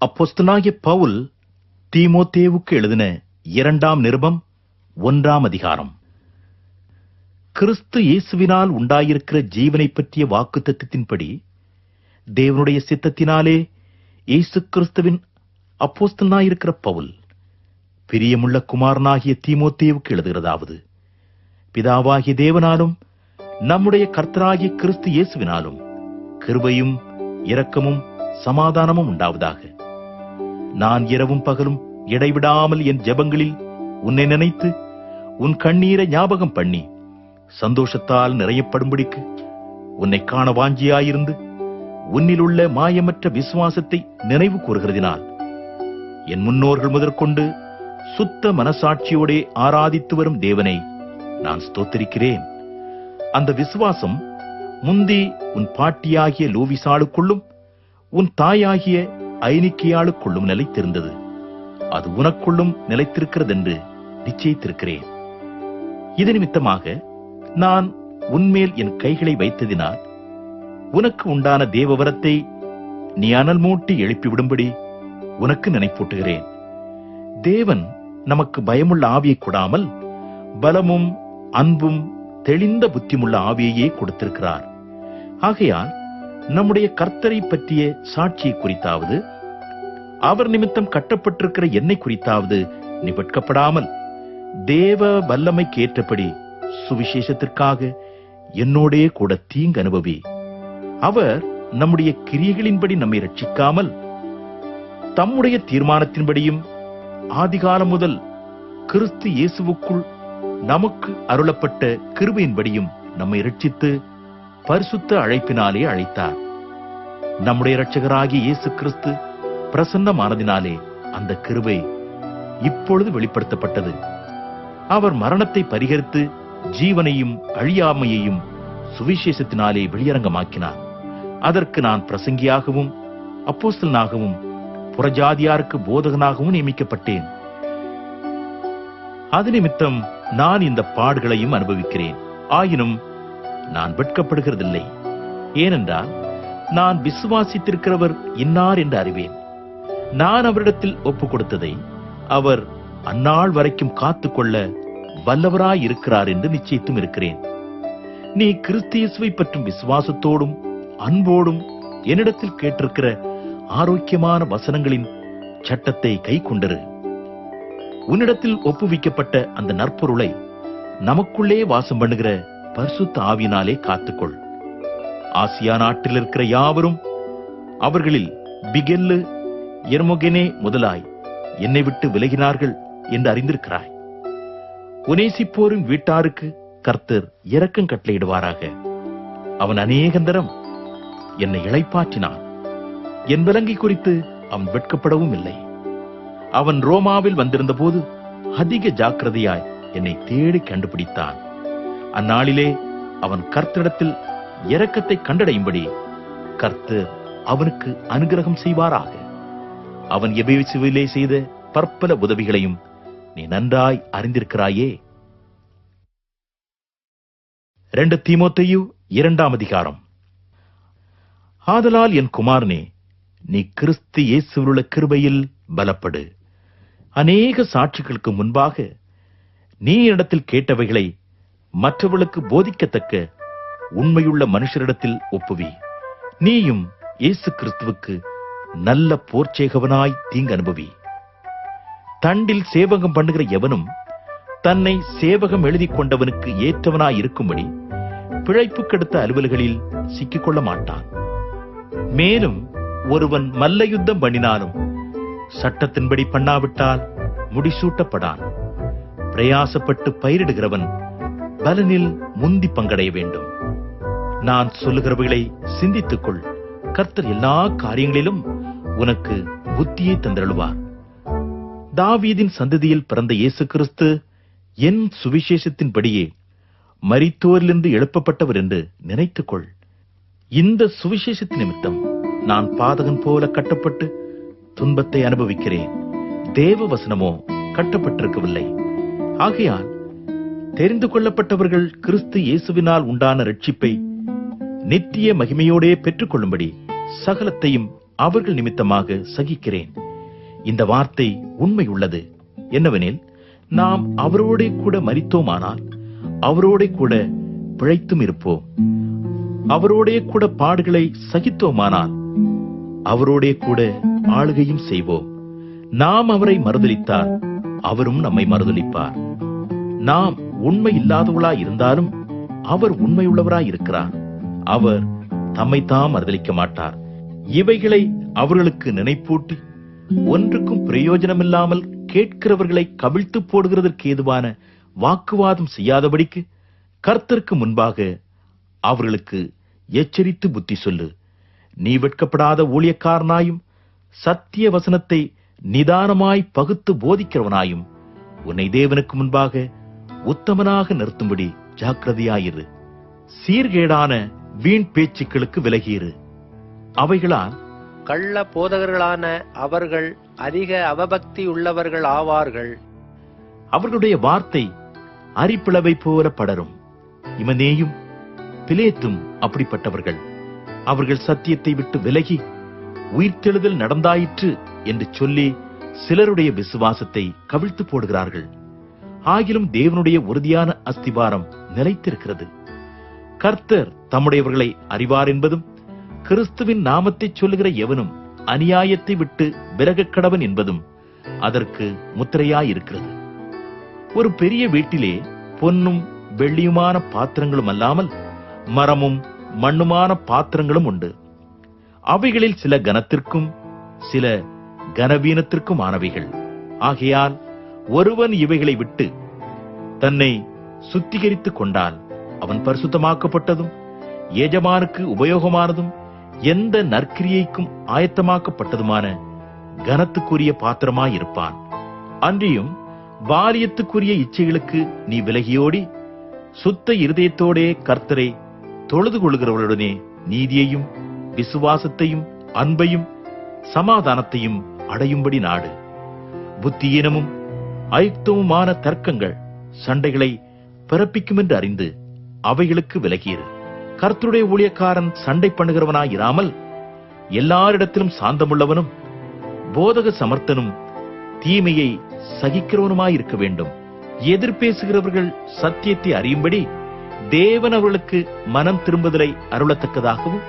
அப்போஸ்தலனாகிய பவுல் தீமோத்தேவுக்கு எழுதின இரண்டாம் நிருபம் ஒன்றாம் அதிகாரம். கிறிஸ்து இயேசுவினால் உண்டாயிருக்கிற ஜீவனை பற்றிய வாக்குத்தத்தத்தின்படி தேவனுடைய சித்தத்தினாலே இயேசு கிறிஸ்துவின் அப்போஸ்தலனாயிருக்கிற பவுல் பிரியமுள்ள குமாரனாகிய தீமோத்தேவுக்கு எழுதுகிறதாவது. பிதாவாகிய தேவனாலும் நம்முடைய கர்த்தராகிய கிறிஸ்து இயேசுவினாலும் கிருபையும் இரக்கமும் சமாதானமும் உண்டாவதாக. நான் இரவும் பகலும் இடைவிடாமல் என் ஜெபங்களில் உன்னை நினைத்து உன் கண்ணீரை ஞாபகம் பண்ணி சந்தோஷத்தால் நிறையப்படும்படிக்கு உன்னை காண வாஞ்சியாயிருந்து உன்னிலுள்ள மாயமற்ற விசுவாசத்தை நினைவு கூறுகிறதினால் என் முன்னோர்கள் முதற்கொண்டு சுத்த மனசாட்சியோடே ஆராதித்து வரும் தேவனை நான் ஸ்தோத்திருக்கிறேன். அந்த விசுவாசம் முந்தி உன் பாட்டியாகிய லூவிசாளுக்குள்ளும் உன் தாயாகிய ஐனிக்கியாளுக்குள்ளும் நிலைத்திருந்தது. அது உனக்குள்ளும் நிலைத்திருக்கிறதென்று நிச்சயித்திருக்கிறேன். இது நிமித்தமாக நான் உன்மேல் என் கைகளை வைத்ததினால் உனக்கு உண்டான தேவவரத்தை நீ அனல் மூட்டி எழுப்பிவிடும்படி உனக்கு நினைப்பூட்டுகிறேன். தேவன் நமக்கு பயமுள்ள ஆவியை கொடாமல் பலமும் அன்பும் தெளிந்த புத்திமுள்ள ஆவியையே கொடுத்திருக்கிறார். ஆகையால் நம்முடைய கர்த்தரை பற்றிய சாட்சியை குறித்தாவது அவர் நிமித்தம் கட்டப்பட்டிருக்கிற என்னை குறித்தாவது நிபட்கப்படாமல் தேவ வல்லமைக்கு ஏற்றபடி சுவிசேஷத்திற்காக என்னோடே கூட தீங்கு அனுபவி அவர் நம்முடைய கிரியைகளின்படி நம்மை ரட்சிக்காமல் தம்முடைய தீர்மானத்தின்படியும் ஆதிகாலம் முதல் கிறிஸ்து இயேசுவுக்குள் நமக்கு அருளப்பட்ட கிருபையின்படியும் நம்மை ரட்சித்து பரிசுத்த அழைப்பினாலே அழைத்தார். நம்முடைய இரட்சகராகிய இயேசு கிறிஸ்து பிரசன்னமானதினாலே அந்த கிருபை இப்பொழுது வெளிப்படுத்தப்பட்டது. அவர் மரணத்தை பரிகரித்து ஜீவனையும் அழியாமையையும் சுவிசேஷத்தினாலே வெளியரங்கமாக்கினார். அதற்கு நான் பிரசங்கியாகவும் அப்போஸ்தலனாகவும் புறஜாதியாருக்கு போதகனாகவும் நியமிக்கப்பட்டேன். அது நிமித்தம் நான் இந்த பாடுகளையும் அனுபவிக்கிறேன். ஆயினும் நான் வெட்கப்படுகிறதில்லை. ஏனென்றால் நான் விசுவாசித்திருக்கிறவர் இன்னார் என்று அறிவேன். நான் அவரிடத்தில் ஒப்பு கொடுத்ததை அவர் அந்நாள் வரைக்கும் காத்துக்கொள்ள வல்லவராய் இருக்கிறார் என்று நிச்சயித்தும் இருக்கிறேன். நீ கிறிஸ்தியசுவை பற்றும் விசுவாசத்தோடும் அன்போடும் என்னிடத்தில் கேட்டிருக்கிற ஆரோக்கியமான வசனங்களின் சட்டத்தை கை கொண்டிரு. உன்னிடத்தில் ஒப்புவிக்கப்பட்ட அந்த நற்பொருளை நமக்குள்ளே வாசம் பண்ணுகிற பரிசுத்த ஆவினாலே காத்துக்கொள். ஆசியா நாட்டில் இருக்கிற யாவரும் அவர்களில் பிகெல்லு எர்மொகெனே முதலாய் என்னை விட்டு விலகினார்கள் என்று அறிந்திருக்கிறாய். உனேசிப்போரும் வீட்டாருக்கு கர்த்தர் இரக்கம் கட்டளையிடுவாராக. அவன் அநேகந்தரம் என்னை இழைப்பாற்றினான் என் விலங்கை குறித்து அவன் வெட்கப்படவும் இல்லை. அவன் ரோமாவில் வந்திருந்த போது அதிக ஜாக்கிரதையாய் என்னை தேடி கண்டுபிடித்தான். அந்நாளிலே அவன் கர்த்தரிடத்தில் இரக்கத்தை கண்டடையும்படி கர்த்தர் அவனுக்கு அனுகிரகம் செய்வாராக. அவன் எபேசுவிலே செய்த பற்பல உதவிகளையும் நீ நன்றாய் அறிந்திருக்கிறாயே. ரெண்டு தீமோத்தையு இரண்டாம் அதிகாரம். ஆதலால் என் குமாரனே நீ கிறிஸ்து இயேசுவிலுள்ள கிருபையில் பலப்படு. அநேக சாட்சிகளுக்கு முன்பாக நீ இடத்தில் கேட்டவைகளை மற்றவர்களுக்கு போதிக்கத்தக்க உண்மையுள்ள மனுஷரிடத்தில் ஒப்புவி. நீயும் இயேசு கிறிஸ்துவுக்கு நல்ல போர்ச்சேகவனாய் தீங்கு அனுபவி. தண்டில் சேவகம் பண்ணுகிற எவனும் தன்னை சேவகம் எழுதி கொண்டவனுக்கு ஏற்றவனாய் இருக்கும்படி பிழைப்பு கெடுத்த அலுவல்களில் சிக்கிக்கொள்ள மாட்டான். மேலும் ஒருவன் மல்ல யுத்தம் பண்ணினாலும் சட்டத்தின்படி பண்ணாவிட்டால் முடிசூட்டப்படான். பிரயாசப்பட்டு பயிரிடுகிறவன் பலனில் முந்தி பங்கடைய வேண்டும். நான் சொல்லுகிறவைகளை சிந்தித்துக்கொள். கர்த்தர் எல்லா காரியங்களிலும் உனக்கு புத்தியை தந்தருள்வார். தாவீதின் சந்ததியில் பிறந்த இயேசு கிறிஸ்து என் சுவிசேஷத்தின்படியே மரித்தோரிலிருந்து எழுப்பப்பட்டவர் என்று நினைத்துக்கொள். இந்த சுவிசேஷத்தின் நிமித்தம் நான் பாதகன் போல கட்டப்பட்டு துன்பத்தை அனுபவிக்கிறேன். தேவ வசனமோ கட்டப்பட்டிருக்கவில்லை. ஆகையால் தெரிந்து கொள்ளப்பட்டவர்கள் கிறிஸ்து இயேசுவினால் உண்டான ரட்சிப்பை நித்திய மகிமையோடே பெற்றுக்கொள்ளும்படி சகலத்தையும் அவர்கள் நிமித்தமாக சகிக்கிறேன். இந்த வார்த்தை உண்மை உள்ளது என்னவெனில் நாம் அவரோடே கூட மரித்தோமானால் அவரோடே கூட பிழைத்தும் இருப்போம். அவரோடே கூட பாடுகளை சகித்தோமானால் அவரோடே கூட ஆளுகையும் செய்வோம். நாம் அவரை மறுதலித்தால் அவரும் நம்மை மறுதளிப்பார் நாம் உண்மை இல்லாதவளாய் இருந்தாலும் அவர் உண்மையுள்ளவராய் இருக்கிறார் அவர் தம்மைத்தாம் மறுதளிக்க மாட்டார் இவைகளை அவர்களுக்கு நினைப்பூட்டி ஒன்றுக்கும் பிரயோஜனமில்லாமல் கேட்கிறவர்களை கவிழ்த்து போடுகிறதற்கு ஏதுவான வாக்குவாதம் செய்யாதபடிக்கு கர்த்தருக்கு முன்பாக அவர்களுக்கு எச்சரித்து புத்தி சொல்லு. நீ வெட்கப்படாத ஊழியக்காரனாயும் சத்திய வசனத்தை நிதானமாய் பகுத்து போதிக்கிறவனாயும் உன்னை தேவனுக்கு முன்பாக உத்தமனாக நிறுத்தும்படி ஜாக்கிரதையாயிரு. சீர்கேடான வீண் பேச்சுக்களுக்கு விலகியிரு. அவைகளால் கள்ள போதகர்களான அவர்கள் அதிக அவபக்தி உள்ளவர்கள் ஆவார்கள். அவர்களுடைய வார்த்தை அரிப்பிளவை போல படரும். இமனேயும் பிலேத்தும் அப்படிப்பட்டவர்கள். அவர்கள் சத்தியத்தை விட்டு விலகி உயிர்த்தெழுதல் நடந்தாயிற்று என்று சொல்லி சிலருடைய விசுவாசத்தை கவிழ்த்து போடுகிறார்கள். ஆகிலும் தேவனுடைய உறுதியான அஸ்திபாரம் நிலைத்திருக்கிறது. கர்த்தர் தம்முடையவர்களை அறிவார் என்பதும் கிறிஸ்துவின் நாமத்தை சொல்லுகிற எவனும் அநியாயத்தை விட்டு விலகக் கடவன் என்பதும் அதற்கு முத்திரையாயிருக்கிறது. ஒரு பெரிய வீட்டிலே பொன்னும் வெள்ளியுமான பாத்திரங்களும் அல்லாமல் மரமும் மண்ணுமான பாத்திரங்களும் உண்டு. அவைகளில் சில கனத்திற்கும் சில கனவீனத்திற்கும் ஆனவைகள் ஆகையால் ஒருவன் இவைகளை விட்டு தன்னை சுத்திகரித்துக் கொண்டால் அவன் பரிசுத்தமாக்கப்பட்டதும் எஜமானுக்கு உபயோகமானதும் எந்த நற்கிரியைக்கும் ஆயத்தமாக்கப்பட்டதுமான கனத்துக்குரிய பாத்திரமாயிருப்பான். அன்றியும் பாலியத்துக்குரிய இச்சைகளுக்கு நீ விலகியோடி சுத்த இருதயத்தோடே கர்த்தரை தொழுது கொள்கிறவர்களுடனே நீதியையும் விசுவாசத்தையும் அன்பையும் சமாதானத்தையும் அடையும்படி நாடு. புத்தியீனமும் அயுக்தமுமான தர்க்கங்கள் சண்டைகளை பிறப்பிக்கும் என்று அறிந்து அவைகளுக்கு விலகியிரு. கர்த்தருடைய ஊழியக்காரன் சண்டை பண்ணுகிறவனாயிராமல் எல்லாரிடத்திலும் சாந்தமுள்ளவனும் போதக சமர்த்தனும் தீமையை சகிக்கிறவனுமாயிருக்க வேண்டும். எதிர்பேசுகிறவர்கள் சத்தியத்தை அறியும்படி தேவன் அவர்களுக்கு மனம் திரும்புதலை அருளத்தக்கதாகவும்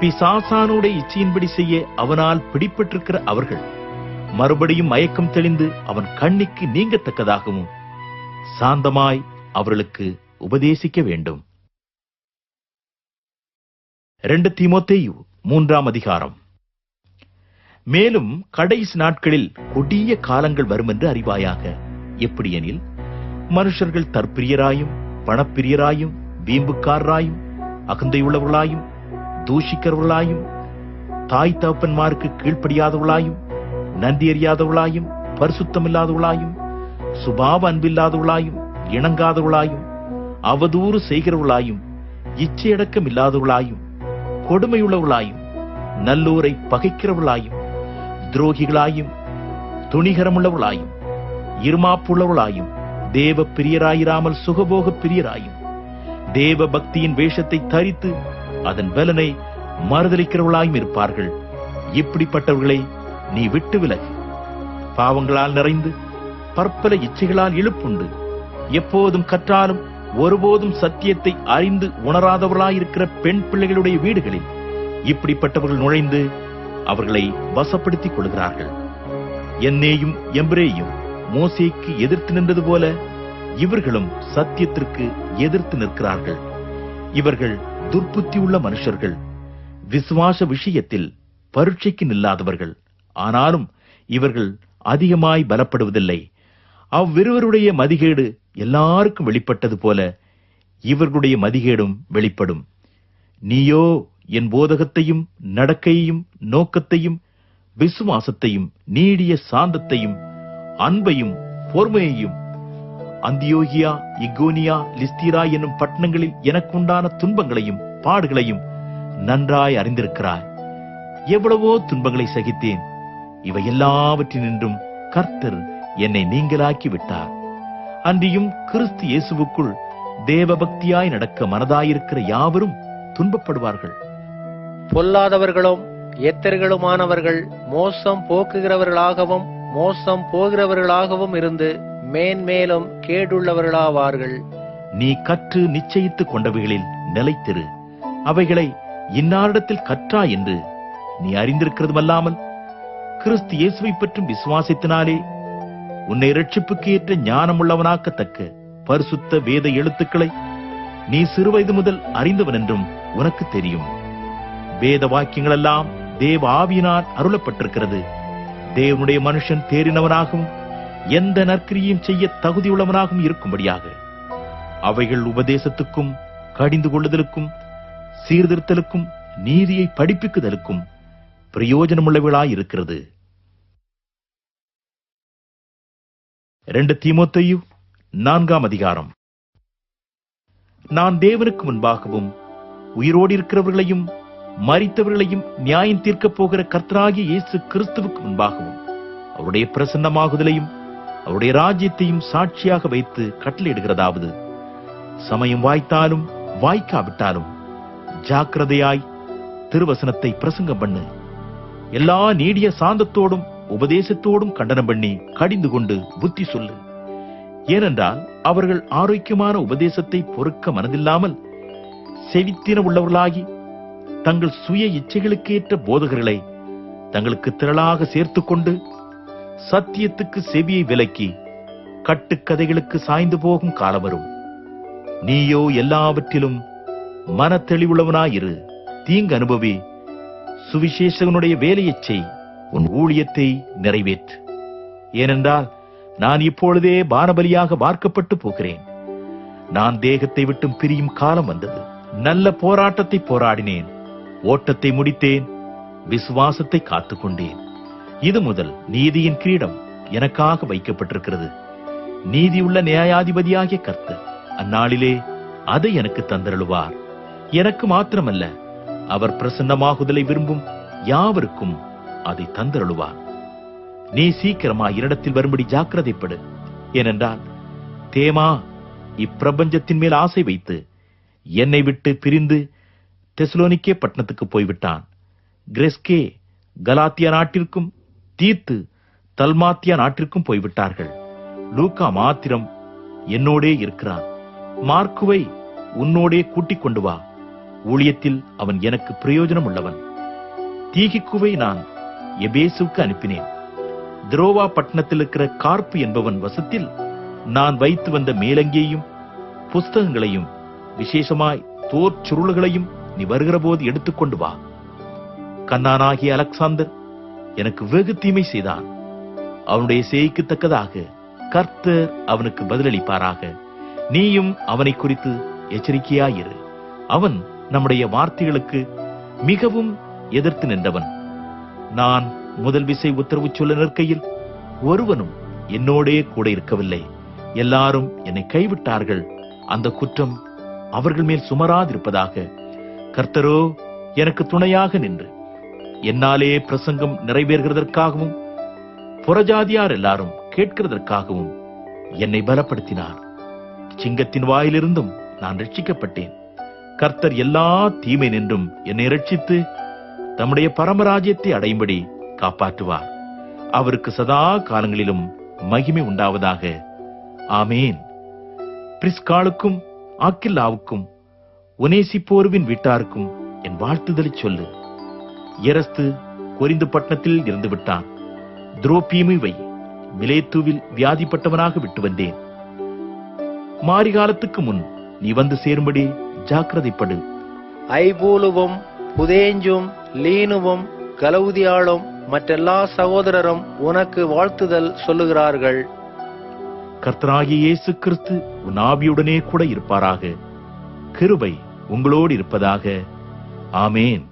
பிசாசானோட இச்சையின்படி செய்ய அவனால் பிடிபட்டிருக்கிற அவர்கள் மறுபடியும் மயக்கம் தெளிந்து அவன் கண்ணிக்கு நீங்கத்தக்கதாகவும் சாந்தமாய் அவர்களுக்கு உபதேசிக்க வேண்டும். ரெண்டு தீமோத்தேயு மூன்றாம் அதிகாரம். மேலும் கடைசி நாட்களில் கொடிய காலங்கள் வரும் என்று அறிவாயாக. எப்படியெனில் மனுஷர்கள் தற்பிரியராயும் பணப்பிரியராயும் வீம்புக்காரராயும் அகந்தையுள்ளவர்களாயும் தூஷிக்கிறவர்களாயும் தாய் தகப்பன்மாருக்கு கீழ்ப்படியாதவர்களாயும் நந்தி அறியாதவளாயும் பரிசுத்தமில்லாதவளாயும் சுபாவ அன்பில்லாதவளாயும் இணங்காதவளாயும் அவதூறு செய்கிறவளாயும் இச்சையடக்கம் இல்லாதவளாயும் கொடுமையுள்ளவளாயும் நல்லோரை பகைக்கிறவளாயும் துரோகிகளாயும் துணிகரமுள்ளவளாயும் இருமாப்புள்ளவளாயும் தேவ பிரியராயிராமல் சுகபோக பிரியராயும் தேவ பக்தியின் வேஷத்தை தரித்து அதன் பலனை மறுதலிக்கிறவர்களாயும் இருப்பார்கள். இப்படிப்பட்டவர்களை நீ விட்டு விலகு. பாவங்களால் நிறைந்து பற்பல இச்சைகளால் இழுப்புண்டு. எப்போதும் கற்றாலும் ஒருபோதும் சத்தியத்தை அறிந்து உணராதவர்களாயிருக்கிற பெண் பிள்ளைகளுடைய வீடுகளில் இப்படிப்பட்டவர்கள் நுழைந்து அவர்களை வசப்படுத்திக் கொள்கிறார்கள். என்னேயும் எம்பிரேயும் மோசேக்கு எதிர்த்து நின்றது போல இவர்களும் சத்தியத்திற்கு எதிர்த்து நிற்கிறார்கள். இவர்கள் துர்புத்தி உள்ள மனுஷர்கள். விசுவாச விஷயத்தில் பரீட்சைக்கு நில்லாதவர்கள். ஆனாலும் இவர்கள் அதிகமாய் பலப்படுவதில்லை. அவ்விருவருடைய மதிகேடு எல்லாருக்கும் வெளிப்பட்டது போல இவர்களுடைய மதிகேடும் வெளிப்படும். நீயோ என் போதகத்தையும் நடக்கையையும் நோக்கத்தையும் விசுவாசத்தையும் நீடிய சாந்தத்தையும் அன்பையும் பொறுமையையும் அந்தியோகியா இகோனியா லிஸ்திரா என்னும் பட்டணங்களில் எனக்குண்டான துன்பங்களையும் பாடுகளையும் நன்றாய் அறிந்திருக்கிறாய் எவ்வளவோ துன்பங்களை சகித்தேன். இவை எல்லாவற்றினின்றும் கர்த்தர் என்னை நீங்களாக்கி விட்டார் அன்றியும் கிறிஸ்து இயேசுவுக்குள் தேவபக்தியாய் நடக்க மனதாயிருக்கிற யாவரும் துன்பப்படுவார்கள். பொல்லாதவர்களும் எத்தர்களுமானவர்கள் மோசம் போக்குகிறவர்களாகவும் மோசம் போகிறவர்களாகவும் இருந்து மேன்மேலும் கேடுள்ளவர்களாவார்கள். நீ கற்று நிச்சயித்துக் கொண்டவைகளில் நிலைத்திரு. அவைகளை இன்னாரிடத்தில் கற்றா என்று நீ அறிந்திருக்கிறதுமல்லாமல் கிறிஸ்து இயேசுவை பற்றும் விசுவாசித்தினாலே உன்னை ரட்சிப்புக்கு ஏற்ற ஞானமுள்ளவனாக்கத்தக்க பரிசுத்த வேத எழுத்துக்களை நீ சிறுவயது முதல் அறிந்தவன் என்றும் உனக்கு தெரியும். வேத வாக்கியங்களெல்லாம் தேவ ஆவியினால் அருளப்பட்டிருக்கிறது. தேவனுடைய மனுஷன் தேறினவனாகவும் எந்த நற்கிரியும் செய்ய தகுதியுள்ளவனாகவும் இருக்கும்படியாக. அவைகள் உபதேசத்துக்கும் கடிந்து கொள்ளுதலுக்கும் சீர்திருத்தலுக்கும் நீதியை படிப்பிக்குதலுக்கும் பிரயோஜனமுள்ளவளாயிருக்கிறது ரெண்டு தீமோத்தேயு நான்காம் அதிகாரம். நான் தேவனுக்கு முன்பாகவும் உயிரோடு இருக்கிறவர்களையும் மறித்தவர்களையும் நியாயம் தீர்க்கப் போகிற கர்த்தராகிய இயேசு கிறிஸ்துவுக்கு முன்பாகவும் அவருடைய பிரசன்னமாகுதலையும் அவருடைய ராஜ்யத்தையும் சாட்சியாக வைத்து கட்டளையிடுகிறதாவது. சமயம் வாய்த்தாலும் வாய்க்காவிட்டாலும் ஜாக்கிரதையாய் திருவசனத்தை பிரசங்கம் பண்ணு. எல்லா நீடிய சாந்தத்தோடும் உபதேசத்தோடும் கண்டனம் பண்ணி கடிந்து கொண்டு புத்தி சொல்லு. ஏனென்றால் அவர்கள் ஆரோக்கியமான உபதேசத்தை பொறுக்க மனதில்லாமல் செவித்தின உள்ளவர்களாகி தங்கள் சுய இச்சைகளுக்கேற்ற போதகர்களை தங்களுக்கு திரளாக சேர்த்துக் கொண்டு சத்தியத்துக்கு செவியை விலக்கி கட்டுக்கதைகளுக்கு சாய்ந்து போகும் காலம் வரும். நீயோ எல்லாவற்றிலும் மன தெளிவுள்ளவனாயிரு தீங்கு அனுபவி சுவிசேஷகனுடைய வேலையை செய். உன் ஊழியத்தை நிறைவேற்று. ஏனென்றால் நான் இப்பொழுதே பானபலியாக வார்க்கப்பட்டு போகிறேன். நான் தேகத்தை விட்டும் பிரியும் காலம் வந்தது. நல்ல போராட்டத்தை போராடினேன். ஓட்டத்தை முடித்தேன். விசுவாசத்தை காத்துக்கொண்டேன். இது முதல் நீதியின் கிரீடம் எனக்காக வைக்கப்பட்டிருக்கிறது. நீதியுள்ள நியாயாதிபதியாகிய கர்த்தர் அந்நாளிலே அதை எனக்கு தந்தருளுவார். எனக்கு மாத்திரமல்ல அவர் பிரசன்னமாகுதலை விரும்பும் யாவருக்கும் அதை தந்தருளுவார் நீ சீக்கிரமா என்னிடத்தில் வரும்படி ஜாக்கிரதைப்படு. ஏனென்றால் தேமா இப்பிரபஞ்சத்தின் மேல் ஆசை வைத்து என்னை விட்டு பிரிந்து தெசலோனிக்கே பட்டணத்துக்கு போய்விட்டான். கிரெஸ்கே கலாத்தியா நாட்டிற்கும் தீர்த்து தல்மாத்தியா நாட்டிற்கும் போய்விட்டார்கள். லூக்கா மாத்திரம் என்னோடே இருக்கிறான் மார்க்குவை உன்னோடே கூட்டிக் கொண்டு வா. ஊழியத்தில் அவன் எனக்கு பிரயோஜனம் உள்ளவன் தீகிக்குவை நான் எபேசுக்கு அனுப்பினேன். திரோவா பட்டணத்தில் இருக்கிற கார்ப்பு என்பவன் வசத்தில் நான் வைத்து வந்த மேலங்கியையும் புஸ்தகங்களையும் விசேஷமாய் தோற் சுருள்களையும் நீ வருகிற போது எடுத்துக்கொண்டு வா. கண்ணானாகிய அலெக்சாந்தர் எனக்கு வெகு தீமை செய்தான் அவனுடைய செய்கைக்கு தக்கதாக கர்த்தர் அவனுக்கு பதிலளிப்பாராக. நீயும் அவனை குறித்து எச்சரிக்கையாயிரு. அவன் நம்முடைய வார்த்தைகளுக்கு மிகவும் எதிர்த்து நின்றவன். நான் முதல் விசை உத்தரவு சொல்ல நிற்கையில் ஒருவனும் என்னோடே கூட இருக்கவில்லை. எல்லாரும் என்னை கைவிட்டார்கள். அந்த குற்றம் அவர்கள் மேல் சுமராதிருப்பதாக கர்த்தரோ எனக்கு துணையாக நின்று என்னாலே பிரசங்கம் நிறைவேறுகிறதற்காகவும் புறஜாதியார் எல்லாரும் கேட்கிறதற்காகவும் என்னை பலப்படுத்தினார். சிங்கத்தின் வாயிலிருந்தும் நான் ரட்சிக்கப்பட்டேன். கர்த்தர் எல்லா தீமை நின்றும் என்னை ரட்சித்து தம்முடைய பரமராஜ்யத்தை அடையும்படி காப்பாற்றுவார். அவருக்கு சதா காலங்களிலும் மகிமை உண்டாவதாக. ஆமேன். பிரிஸ்காலுக்கும் ஆக்கில்லாவுக்கும் ஒனேசிப்போருவின் வீட்டாருக்கும் என் வாழ்த்துதலை சொல்லு. எரஸ்து கொரிந்து பட்டணத்தில் இருந்து விட்டான். துரோபீமுவை மிலேத்துவில் வியாதிப்பட்டவனாக விட்டு வந்தேன். மாரிகாலத்துக்கு முன் நீ வந்து சேரும்படி ஜாக்கிரதைப்படு. ஐபூலுவும் புதேஞ்சும் லீனுவும் கலவுதியாளும் மற்றெல்லா சகோதரரும் உனக்கு வாழ்த்துதல் சொல்லுகிறார்கள். கர்த்தராகிய இயேசு கிறிஸ்து உன் ஆவியுடனே கூட இருப்பாராக. கிருபை உங்களோடு இருப்பதாக. ஆமேன்.